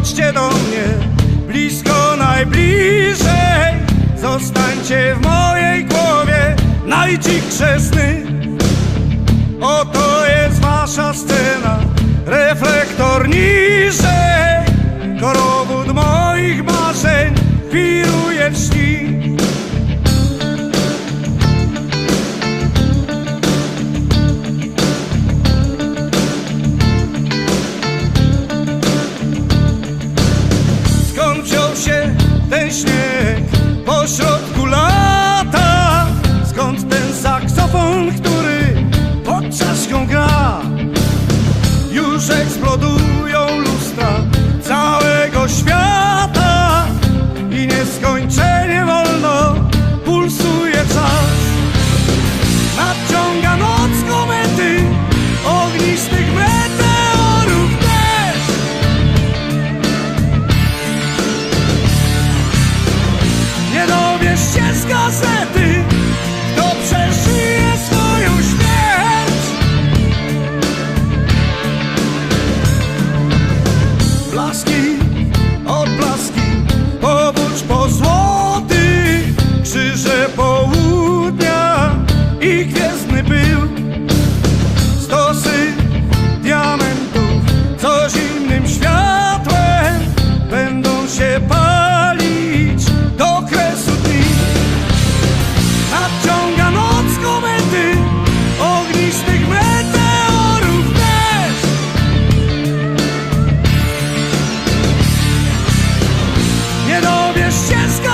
chodźcie do mnie blisko, najbliżej. Zostańcie w mojej głowie, najdzikrze sny. Oto jest wasza scena, reflektor nic. explodiu blaski, odblaski. precious